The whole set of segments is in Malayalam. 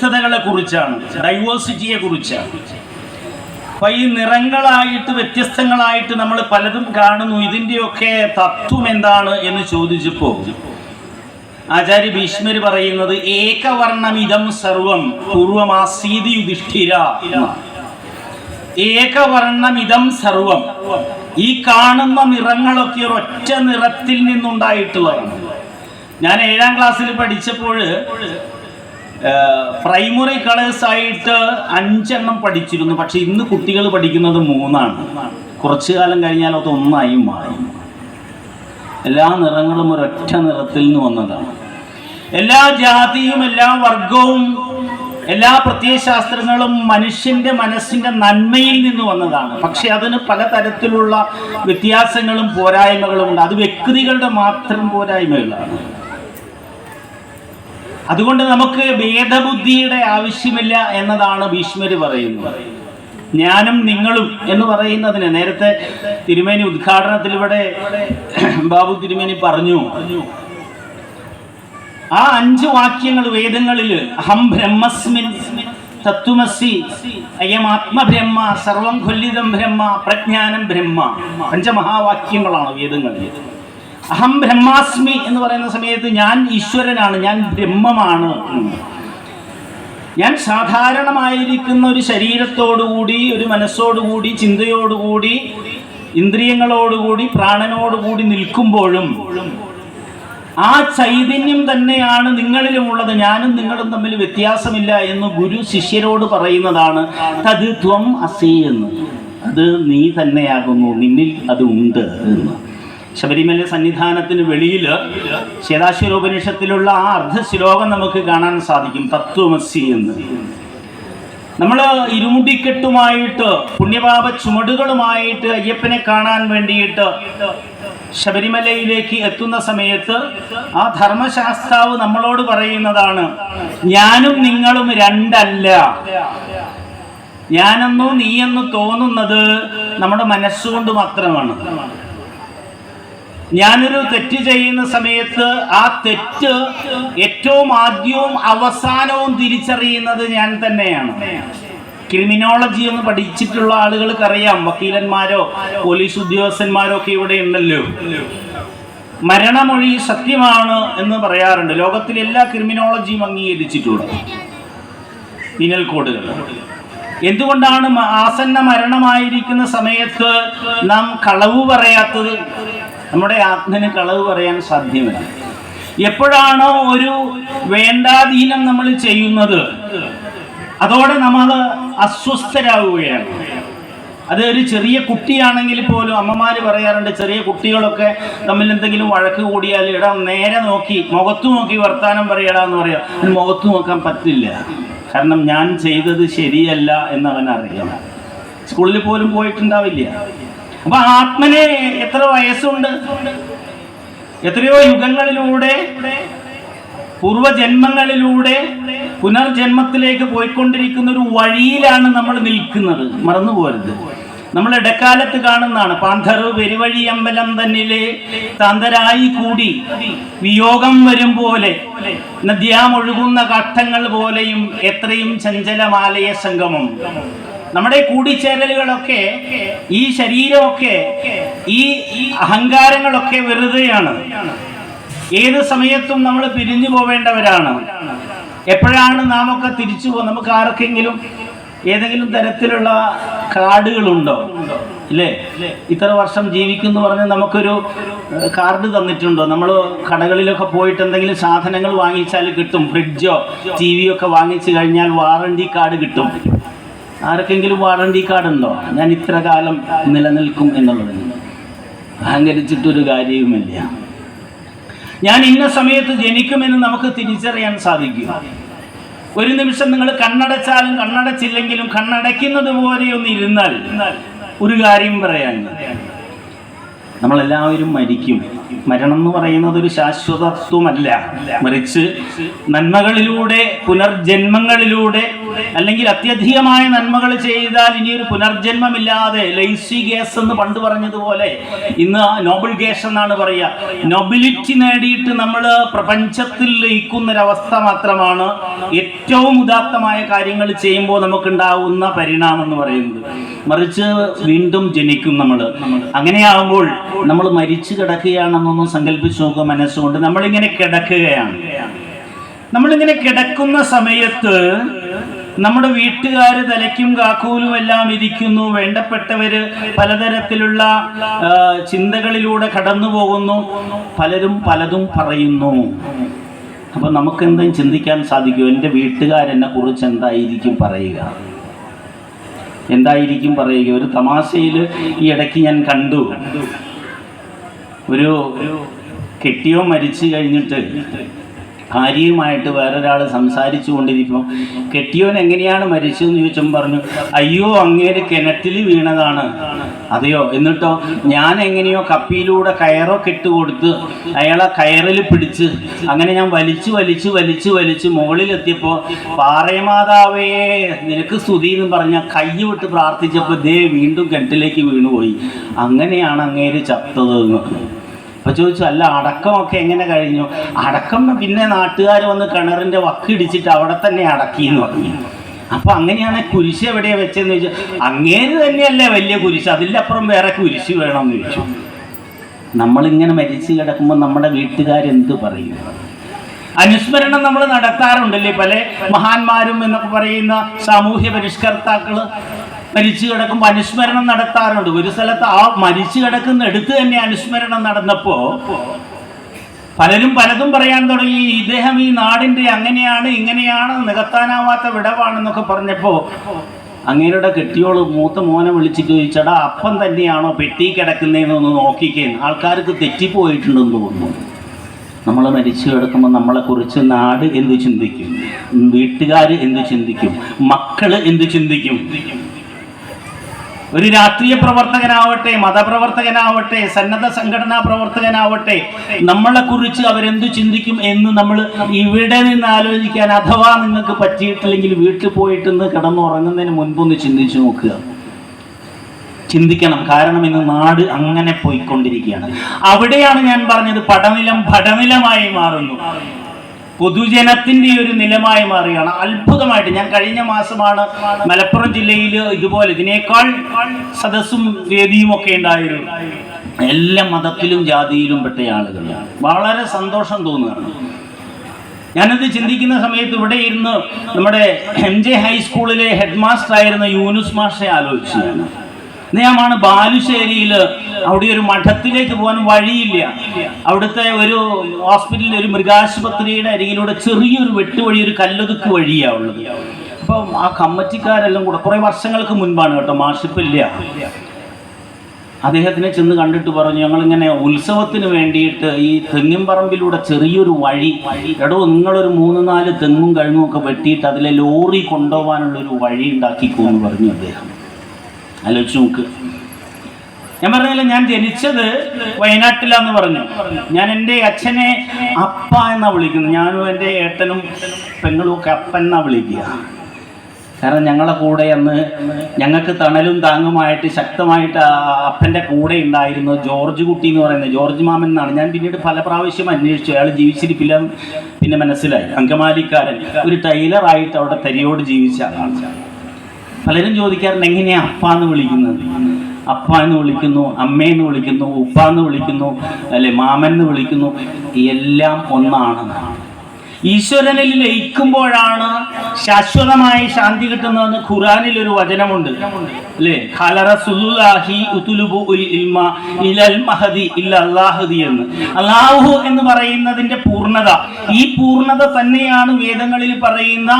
വ്യത്യസ്തതകളെ കുറിച്ചാണ് ഡൈവേഴ്സിറ്റിയെ കുറിച്ചാണ് അപ്പൊ ഈ നിറങ്ങളായിട്ട് വ്യത്യസ്തങ്ങളായിട്ട് നമ്മൾ പലതും കാണുന്നു. ഇതിന്റെയൊക്കെ തത്വം എന്താണ് എന്ന് ചോദിച്ചപ്പോൾ ആചാര്യ ഭീഷ്മർ പറയുന്നത് ഏകവർണമിതം സർവം പൂർവമാസീതി യുധിഷ്ഠിര ഏകവർണമിതം സർവം. ഈ കാണുന്ന നിറങ്ങളൊക്കെ ഒറ്റ നിറത്തിൽ നിന്നുണ്ടായിട്ടുള്ളതാണ്. ഞാൻ ഏഴാം ക്ലാസ്സിൽ പഠിച്ചപ്പോൾ പ്രൈമറി കളേഴ്സ് ആയിട്ട് അഞ്ചെണ്ണം പഠിച്ചിരുന്നു. പക്ഷെ ഇന്ന് കുട്ടികൾ പഠിക്കുന്നത് മൂന്നാണ്. കുറച്ചു കാലം കഴിഞ്ഞാൽ അത് ഒന്നായി മാറി. എല്ലാ നിറങ്ങളും ഒരൊറ്റ നിറത്തിൽ നിന്ന് വന്നതാണ്. എല്ലാ ജാതിയും എല്ലാ വർഗവും എല്ലാ പ്രത്യയശാസ്ത്രങ്ങളും മനുഷ്യന്റെ മനസ്സിന്റെ നന്മയിൽ നിന്ന് വന്നതാണ്. പക്ഷെ അതിന് പലതരത്തിലുള്ള വ്യത്യാസങ്ങളും പോരായ്മകളും ഉണ്ട്. അത് വ്യക്തികളുടെ മാത്രം പോരായ്മകളാണ്. അതുകൊണ്ട് നമുക്ക് ഭേദബുദ്ധിയുടെ ആവശ്യമില്ല എന്നതാണ് ഭീഷ്മര് പറയുന്നത്. ഞാനും നിങ്ങളും എന്ന് പറയുന്നതിന് നേരത്തെ തിരുമേനി ഉദ്ഘാടനത്തിൽ ഇവിടെ ബാബു തിരുമേനി പറഞ്ഞു. ആ അഞ്ച് വാക്യങ്ങൾ വേദങ്ങളിൽ അഹം ബ്രഹ്മസ്മിൻ തത്വമസി അയം ആത്മബ്രഹ്മ സർവം കൊല്ലിതം ബ്രഹ്മ പ്രജ്ഞാനം ബ്രഹ്മ. പഞ്ചമഹാവാക്യങ്ങളാണ് വേദങ്ങളിൽ. അഹം ബ്രഹ്മാസ്മി എന്ന് പറയുന്ന സമയത്ത് ഞാൻ ഈശ്വരനാണ് ഞാൻ ബ്രഹ്മമാണ്. ഞാൻ സാധാരണമായിരിക്കുന്ന ഒരു ശരീരത്തോടുകൂടി ഒരു മനസ്സോടുകൂടി ചിന്തയോടുകൂടി ഇന്ദ്രിയങ്ങളോടുകൂടി പ്രാണനോടുകൂടി നിൽക്കുമ്പോഴും ആ ചൈതന്യം തന്നെയാണ് നിങ്ങളിലുമുള്ളത്. ഞാനും നിങ്ങളും തമ്മിൽ വ്യത്യാസമില്ല എന്ന് ഗുരു ശിഷ്യരോട് പറയുന്നതാണ് തത് ത്വം അസി എന്ന്. അത് നീ തന്നെയാകുന്നു നിന്നിൽ അത് ഉണ്ട് എന്ന്. ശബരിമല സന്നിധാനത്തിന് വെളിയിൽ ശേതാശ്വരോപനിഷത്തിലുള്ള ആ അർദ്ധശ്ലോകം നമുക്ക് കാണാൻ സാധിക്കും തത്വമസി എന്ന്. നമ്മൾ ഇരുമുടിക്കെട്ടുമായിട്ട് പുണ്യപാപ ചുമടുകളുമായിട്ട് അയ്യപ്പനെ കാണാൻ വേണ്ടിയിട്ട് ശബരിമലയിലേക്ക് എത്തുന്ന സമയത്ത് ആ ധർമ്മശാസ്ത്രാവ് നമ്മളോട് പറയുന്നതാണ് ഞാനും നിങ്ങളും രണ്ടല്ല. ഞാനെന്നോ നീയെന്നോ തോന്നുന്നത് നമ്മുടെ മനസ്സുകൊണ്ട് മാത്രമാണ്. ഞാനൊരു തെറ്റ് ചെയ്യുന്ന സമയത്ത് ആ തെറ്റ് ഏറ്റവും ആദ്യവും അവസാനവും തിരിച്ചറിയുന്നത് ഞാൻ തന്നെയാണ്. ക്രിമിനോളജി എന്ന് പഠിച്ചിട്ടുള്ള ആളുകൾക്കറിയാം. വക്കീലന്മാരോ പോലീസ് ഉദ്യോഗസ്ഥന്മാരോ ഒക്കെ ഇവിടെ ഉണ്ടല്ലോ. മരണമൊഴി സത്യമാണ് എന്ന് പറയാറുണ്ട്. ലോകത്തിലെ എല്ലാ ക്രിമിനോളജിയും അംഗീകരിച്ചിട്ടുണ്ട്. പീനൽ കോഡുകൾ എന്തുകൊണ്ടാണ് ആസന്ന മരണമായിരിക്കുന്ന സമയത്ത് നാം കളവ് പറയാത്തത്? നമ്മുടെ ആത്മന് കളവ് പറയാൻ സാധ്യമല്ല. എപ്പോഴാണോ ഒരു വേണ്ടാധീനം നമ്മൾ ചെയ്യുന്നത് അതോടെ നമ്മൾ അസ്വസ്ഥരാകുകയാണ് അത് ഒരു ചെറിയ കുട്ടിയാണെങ്കിൽ പോലും അമ്മമാർ പറയാറുണ്ട് ചെറിയ കുട്ടികളൊക്കെ തമ്മിൽ എന്തെങ്കിലും വഴക്ക് കൂടിയാൽ ഇടാം നേരെ നോക്കി മുഖത്ത് നോക്കി വർത്താനം പറയടാന്ന് പറയാം. അതിന് മുഖത്ത് നോക്കാൻ പറ്റില്ല. കാരണം ഞാൻ ചെയ്തത് ശരിയല്ല എന്നവൻ അറിയണം സ്കൂളിൽ പോലും പോയിട്ടുണ്ടാവില്ല. അപ്പൊ ആത്മന് എത്ര വയസ്സുണ്ട്? എത്രയോ യുഗങ്ങളിലൂടെ പൂർവജന്മങ്ങളിലൂടെ പുനർജന്മത്തിലേക്ക് പോയിക്കൊണ്ടിരിക്കുന്ന ഒരു വഴിയിലാണ് നമ്മൾ നിൽക്കുന്നത്. മറന്നു പോരുത് നമ്മൾ ഇടക്കാലത്ത് കാണുന്നതാണ് പാന്ധറ് പെരുവഴി അമ്പലം തന്നിലെ താന്തരായി കൂടി വിയോഗം വരും പോലെ നദ്യാമൊഴുകുന്ന ഘട്ടങ്ങൾ പോലെയും എത്രയും ചഞ്ചലമാലയ സംഗമം. നമ്മുടെ കൂടിച്ചേരലുകളൊക്കെ ഈ ശരീരമൊക്കെ ഈ അഹങ്കാരങ്ങളൊക്കെ വെറുതെയാണ്. ഏത് സമയത്തും നമ്മൾ പിരിഞ്ഞു പോവേണ്ടവരാണ്. എപ്പോഴാണ് നാം ഒക്കെ തിരിച്ചു പോകും നമുക്ക് ആർക്കെങ്കിലും ഏതെങ്കിലും തരത്തിലുള്ള കാർഡുകളുണ്ടോ? ഇല്ലേ? ഇത്ര വർഷം ജീവിക്കുന്നു പറഞ്ഞ് നമുക്കൊരു കാർഡ് തന്നിട്ടുണ്ടോ? നമ്മൾ കടകളിലൊക്കെ പോയിട്ട് എന്തെങ്കിലും സാധനങ്ങൾ വാങ്ങിച്ചാൽ കിട്ടും. ഫ്രിഡ്ജോ ടി വിയോ ഒക്കെ വാങ്ങിച്ചു കഴിഞ്ഞാൽ വാറണ്ടി കാർഡ് കിട്ടും. ആർക്കെങ്കിലും വാറണ്ടി കാർഡ് ഉണ്ടോ? ഞാൻ ഇത്ര കാലം നിലനിൽക്കും എന്നുള്ളതിന് അഹങ്കരിച്ചിട്ടൊരു കാര്യവുമില്ല. ഞാൻ ഇന്ന സമയത്ത് ജനിക്കുമെന്ന് നമുക്ക് തിരിച്ചറിയാൻ സാധിക്കും. ഒരു നിമിഷം നിങ്ങൾ കണ്ണടച്ചാലും കണ്ണടച്ചില്ലെങ്കിലും കണ്ണടയ്ക്കുന്നത് പോലെ ഒന്ന് ഇരുന്നാൽ ഒരു കാര്യം പറയാൻ. നമ്മളെല്ലാവരും മരിക്കും. മരണം എന്ന് പറയുന്നത് ഒരു ശാശ്വതത്വമല്ല. മറിച്ച് നന്മകളിലൂടെ പുനർജന്മങ്ങളിലൂടെ അല്ലെങ്കിൽ അത്യധികമായ നന്മകൾ ചെയ്താൽ ഇനി ഒരു പുനർജന്മമില്ലാതെ ലൈസി ഗ്യാസ് എന്ന് പണ്ട് പറഞ്ഞതുപോലെ ഇന്ന് നോബിൾ ഗ്യാസ് എന്നാണ് പറയുക. നൊബിലിറ്റി നേടിയിട്ട് നമ്മൾ പ്രപഞ്ചത്തിൽ ലയിക്കുന്നൊരവസ്ഥ മാത്രമാണ് ഏറ്റവും ഉദാത്തമായ കാര്യങ്ങൾ ചെയ്യുമ്പോൾ നമുക്കുണ്ടാവുന്ന പരിണാമം എന്ന് പറയുന്നത്. മറിച്ച് വീണ്ടും ജനിക്കും നമ്മൾ. അങ്ങനെയാകുമ്പോൾ നമ്മൾ മരിച്ചു കിടക്കുകയാണെന്നൊന്നും സങ്കല്പിച്ച് നോക്കുക മനസ്സുകൊണ്ട്. നമ്മളിങ്ങനെ കിടക്കുകയാണ്. നമ്മളിങ്ങനെ കിടക്കുന്ന സമയത്ത് നമ്മുടെ വീട്ടുകാർ തലയ്ക്കും കാക്കൂലും എല്ലാം ഇരിക്കുന്നു. വേണ്ടപ്പെട്ടവര് പലതരത്തിലുള്ള ചിന്തകളിലൂടെ കടന്നു പോകുന്നു. പലരും പലതും പറയുന്നു. അപ്പൊ നമുക്ക് എന്തെങ്കിലും ചിന്തിക്കാൻ സാധിക്കും. എന്റെ വീട്ടുകാരെന്നെ കുറിച്ച് എന്തായിരിക്കും പറയുക? എന്തായിരിക്കും പറയുക? ഒരു തമാശയിൽ ഈ ഇടയ്ക്ക് ഞാൻ കണ്ടു. ഒരു കെട്ടിയോ മരിച്ചു കഴിഞ്ഞിട്ട് ഭാര്യയുമായിട്ട് വേറൊരാൾ സംസാരിച്ചു കൊണ്ടിരിക്കുമ്പോൾ കെട്ടിയോൻ എങ്ങനെയാണ് മരിച്ചതെന്ന് ചോദിച്ചും പറഞ്ഞു അയ്യോ അങ്ങേര് കിണറ്റിൽ വീണതാണ്. അതെയോ? എന്നിട്ടോ ഞാൻ എങ്ങനെയോ കപ്പിയിലൂടെ കയറോ കെട്ടുകൊടുത്ത് അയാളെ കയറിൽ പിടിച്ച് അങ്ങനെ ഞാൻ വലിച്ചു വലിച്ചു വലിച്ചു വലിച്ച് മുകളിലെത്തിയപ്പോൾ പാറയമാതാവേ നിനക്ക് സ്തുതി എന്ന് പറഞ്ഞ കൈ വിട്ട് പ്രാർത്ഥിച്ചപ്പോൾ ദേ വീണ്ടും കിണറ്റിലേക്ക് വീണുപോയി. അങ്ങനെയാണ് അങ്ങേര് ചത്തത് എന്ന് അപ്പൊ ചോദിച്ചു അല്ല അടക്കമൊക്കെ എങ്ങനെ കഴിഞ്ഞു? അടക്കം പിന്നെ നാട്ടുകാർ വന്ന് കിണറിന്റെ വക്കിടിച്ചിട്ട് അവിടെ തന്നെ അടക്കി എന്ന് പറഞ്ഞു. അപ്പൊ അങ്ങനെയാണ് കുരിശ് എവിടെയാ വെച്ചെന്ന് ചോദിച്ചു അങ്ങേര് തന്നെയല്ലേ വലിയ കുരിശ് അതിലപ്പുറം വേറെ കുരിശ് വേണമെന്ന് ചോദിച്ചു. നമ്മളിങ്ങനെ മരിച്ചു കിടക്കുമ്പോൾ നമ്മുടെ വീട്ടുകാരെന്ത് പറയും? അനുസ്മരണം നമ്മൾ നടത്താറുണ്ടല്ലേ പല മഹാന്മാരും എന്നൊക്കെ പറയുന്ന സാമൂഹ്യ പരിഷ്കർത്താക്കൾ? മരിച്ചു കിടക്കുമ്പോൾ അനുസ്മരണം നടത്താറുണ്ട്. ഒരു സ്ഥലത്ത് ആ മരിച്ചു കിടക്കുന്ന എടുത്ത് തന്നെ അനുസ്മരണം നടന്നപ്പോ പലരും പലതും പറയാൻ തുടങ്ങി. ഇദ്ദേഹം ഈ നാടിന്റെ അങ്ങനെയാണ് ഇങ്ങനെയാണ് നികത്താനാവാത്ത വിടവാണെന്നൊക്കെ പറഞ്ഞപ്പോ അങ്ങേരുടെ കെട്ടിയോൾ മൂത്ത മോനെ വിളിച്ചിട്ട് ചോദിച്ചടാ അപ്പം തന്നെയാണോ പെട്ടി കിടക്കുന്നതെന്നൊന്ന് നോക്കിക്കേൻ ആൾക്കാർക്ക് തെറ്റിപ്പോയിട്ടുണ്ടെന്ന് തോന്നുന്നു. നമ്മൾ മരിച്ചു കിടക്കുമ്പോൾ നമ്മളെക്കുറിച്ച് നാട് എന്ത് ചിന്തിക്കും? വീട്ടുകാർ എന്ത് ചിന്തിക്കും? മക്കൾ എന്ത് ചിന്തിക്കും? ഒരു രാഷ്ട്രീയ പ്രവർത്തകനാവട്ടെ മതപ്രവർത്തകനാവട്ടെ സന്നദ്ധ സംഘടനാ പ്രവർത്തകനാവട്ടെ നമ്മളെ കുറിച്ച് അവരെന്തു ചിന്തിക്കും എന്ന് നമ്മൾ ഇവിടെ നിന്ന് ആലോചിക്കാൻ അഥവാ നിങ്ങൾക്ക് പറ്റിയിട്ടില്ലെങ്കിൽ വീട്ടിൽ പോയിട്ട് പോയിട്ടൊന്ന് കിടന്നുറങ്ങുന്നതിന് മുൻപൊന്ന് ചിന്തിച്ചു നോക്കുക. ചിന്തിക്കണം. കാരണം ഇന്ന് നാട് അങ്ങനെ പോയിക്കൊണ്ടിരിക്കുകയാണ്. അവിടെയാണ് ഞാൻ പറഞ്ഞത് പടനിലം പടനിലമായി മാറുന്നു. പൊതുജനത്തിന്റെ ഒരു നിലമായി മാറുകയാണ്. അത്ഭുതമായിട്ട് ഞാൻ കഴിഞ്ഞ മാസമാണ് മലപ്പുറം ജില്ലയിൽ ഇതുപോലെ ഇതിനേക്കാൾ സദസ്സും വേദിയും ഒക്കെ ഉണ്ടായിരുന്നു. എല്ലാ മതത്തിലും ജാതിയിലും പെട്ട ആളുകളാണ്. വളരെ സന്തോഷം തോന്നുകയാണ്. ഞാനത് ചിന്തിക്കുന്ന സമയത്ത് ഇവിടെ ഇരുന്ന് നമ്മുടെ എം ജെ ഹൈസ്കൂളിലെ ഹെഡ് മാസ്റ്റർ ആയിരുന്ന യൂനുസ് മാഷെ ആലോചിച്ചു അദ്ദേഹമാണ് ബാലുശ്ശേരിയിൽ അവിടെ ഒരു മഠത്തിലേക്ക് പോകാൻ വഴിയില്ല. അവിടുത്തെ ഒരു ഹോസ്പിറ്റലിൽ ഒരു മൃഗാശുപത്രിയുടെ അരികിലൂടെ ചെറിയൊരു വെട്ടുവഴി ഒരു കല്ലൊതുക്ക് വഴിയാണ് ഉള്ളത്. അപ്പം ആ കമ്മിറ്റിക്കാരെല്ലാം കൂടെ കുറേ വർഷങ്ങൾക്ക് മുൻപാണ് കേട്ടോ മാഷിപ്പില്ല. അദ്ദേഹത്തിനെ ചെന്ന് കണ്ടിട്ട് പറഞ്ഞു ഞങ്ങളിങ്ങനെ ഉത്സവത്തിന് വേണ്ടിയിട്ട് ഈ തെങ്ങിൻപറമ്പിലൂടെ ചെറിയൊരു വഴി എടോ നിങ്ങളൊരു മൂന്ന് നാല് തെങ്ങും കഴുങ്ങും ഒക്കെ വെട്ടിയിട്ട് അതിലെ ലോറി കൊണ്ടുപോകാനുള്ളൊരു വഴി ഉണ്ടാക്കിക്കോ എന്ന് പറഞ്ഞു അദ്ദേഹം. ആലോചിച്ച് നോക്ക്. ഞാൻ പറഞ്ഞില്ല ഞാൻ ജനിച്ചത് വയനാട്ടിലാന്ന് പറഞ്ഞു. ഞാൻ എന്റെ അച്ഛനെ അപ്പ എന്നാ വിളിക്കുന്നത്. ഞാനും എന്റെ ഏട്ടനും പെങ്ങളും ഒക്കെ അപ്പ എന്നാ വിളിക്കുക. കാരണം ഞങ്ങളെ കൂടെ അന്ന് ഞങ്ങൾക്ക് തണലും താങ്ങുമായിട്ട് ശക്തമായിട്ട് അപ്പന്റെ കൂടെ ഉണ്ടായിരുന്നു ജോർജ് കുട്ടി എന്ന് പറയുന്നത്. ജോർജ് മാമൻ എന്നാണ്. ഞാൻ പിന്നീട് പല പ്രാവശ്യം അന്വേഷിച്ചു. അയാൾ ജീവിച്ചിരിപ്പില്ല പിന്നെ മനസ്സിലായി. അങ്കമാലിക്കാരൻ ഒരു ടൈലറായിട്ട് അവിടെ തരിയോട് ജീവിച്ച ആളാണ്. പലരും ചോദിക്കാറുണ്ട് എങ്ങനെയാ അപ്പ എന്ന് വിളിക്കുന്നത്? അപ്പ എന്ന് വിളിക്കുന്നു അമ്മയെന്ന് വിളിക്കുന്നു ഉപ്പ എന്ന് വിളിക്കുന്നു അല്ലെ മാമൻ എന്ന് വിളിക്കുന്നു. എല്ലാം ഒന്നാണ്. ഈശ്വരനിൽ ലയിക്കുമ്പോഴാണ് ശാശ്വതമായി ശാന്തി കിട്ടുന്നതെന്ന് ഖുറാനിൽ ഒരു വചനമുണ്ട്. എന്ന്. അല്ലാഹു എന്ന് പറയുന്നതിന്റെ പൂർണത. ഈ പൂർണത തന്നെയാണ് വേദങ്ങളിൽ പറയുന്ന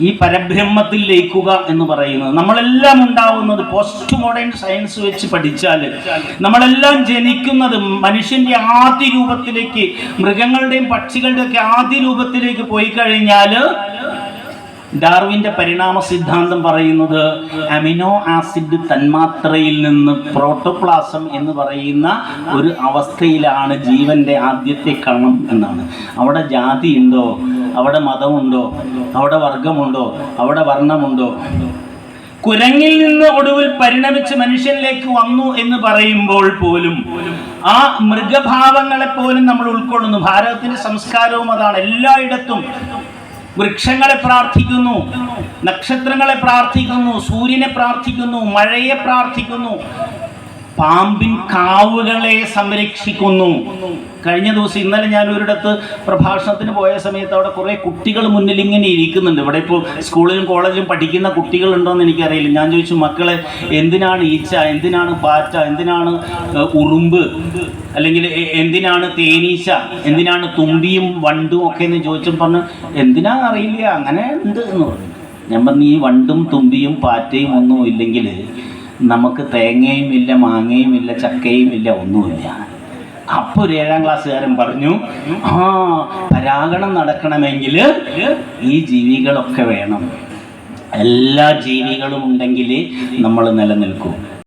ഈ പരബ്രഹ്മത്തിൽ ലയിക്കുക എന്ന് പറയുന്നത്. നമ്മളെല്ലാം ഉണ്ടാവുന്നത് പോസ്റ്റ് മോഡേൺ സയൻസ് വെച്ച് പഠിച്ചാൽ നമ്മളെല്ലാം ജനിക്കുന്നത് മനുഷ്യന്റെ ആദ്യ രൂപത്തിലേക്ക് മൃഗങ്ങളുടെയും പക്ഷികളുടെയും ഒക്കെ ആദ്യ രൂപത്തിലേക്ക് പോയി കഴിഞ്ഞാൽ ഡാർവിന്റെ പരിണാമ സിദ്ധാന്തം പറയുന്നത് അമിനോ ആസിഡ് തന്മാത്രയിൽ നിന്ന് പ്രോട്ടോപ്ലാസം എന്ന് പറയുന്ന ഒരു അവസ്ഥയിലാണ് ജീവന്റെ ആദ്യത്തെ കണം എന്നാണ്. അവിടെ ജാതി ഉണ്ടോ അവിടെ മതമുണ്ടോ? അവിടെ വർഗമുണ്ടോ? അവിടെ വർണമുണ്ടോ? കുരങ്ങിൽ നിന്ന് ഒടുവിൽ പരിണമിച്ച് മനുഷ്യനിലേക്ക് വന്നു എന്ന് പറയുമ്പോൾ പോലും ആ മൃഗഭാവങ്ങളെ പോലും നമ്മൾ ഉൾക്കൊള്ളുന്നു. ഭാരതത്തിന്റെ സംസ്കാരവും അതാണ്. എല്ലായിടത്തും വൃക്ഷങ്ങളെ പ്രാർത്ഥിക്കുന്നു നക്ഷത്രങ്ങളെ പ്രാർത്ഥിക്കുന്നു സൂര്യനെ പ്രാർത്ഥിക്കുന്നു മഴയെ പ്രാർത്ഥിക്കുന്നു. പാമ്പിൻ കാവുകളെ സംരക്ഷിക്കുന്നു. കഴിഞ്ഞ ദിവസം ഇന്നലെ ഞാൻ ഒരിടത്ത് പ്രഭാഷണത്തിന് പോയ സമയത്ത് അവിടെ കുറേ കുട്ടികൾ മുന്നിൽ ഇങ്ങനെ ഇരിക്കുന്നുണ്ട്. ഇവിടെ ഇപ്പോൾ സ്കൂളിലും കോളേജിലും പഠിക്കുന്ന കുട്ടികളുണ്ടോയെന്ന് എനിക്കറിയില്ല. ഞാൻ ചോദിച്ചു മക്കളെ എന്തിനാണ് ഈച്ച? എന്തിനാണ് പാറ്റ എന്തിനാണ് ഉറുമ്പ്? അല്ലെങ്കിൽ എന്തിനാണ് തേനീച്ച? എന്തിനാണ് തുമ്പിയും വണ്ടും ഒക്കെ? എന്ന് ചോദിച്ചും പറഞ്ഞു എന്തിനാ അറിയില്ല അങ്ങനെ ഉണ്ട് എന്ന് പറഞ്ഞു. ഞാൻ പറഞ്ഞു ഈ വണ്ടും തുമ്പിയും പാറ്റയും ഒന്നും ഇല്ലെങ്കിൽ നമുക്ക് തേങ്ങയും ഇല്ല മാങ്ങയും ഇല്ല ചക്കയും ഇല്ല ഒന്നുമില്ല. അപ്പോൾ ഒരു ഏഴാം ക്ലാസ്സുകാരൻ പറഞ്ഞു ആ പരാഗണം നടക്കണമെങ്കിൽ ഈ ജീവികളൊക്കെ വേണം. എല്ലാ ജീവികളും ഉണ്ടെങ്കിൽ നമ്മൾ നിലനിൽക്കും.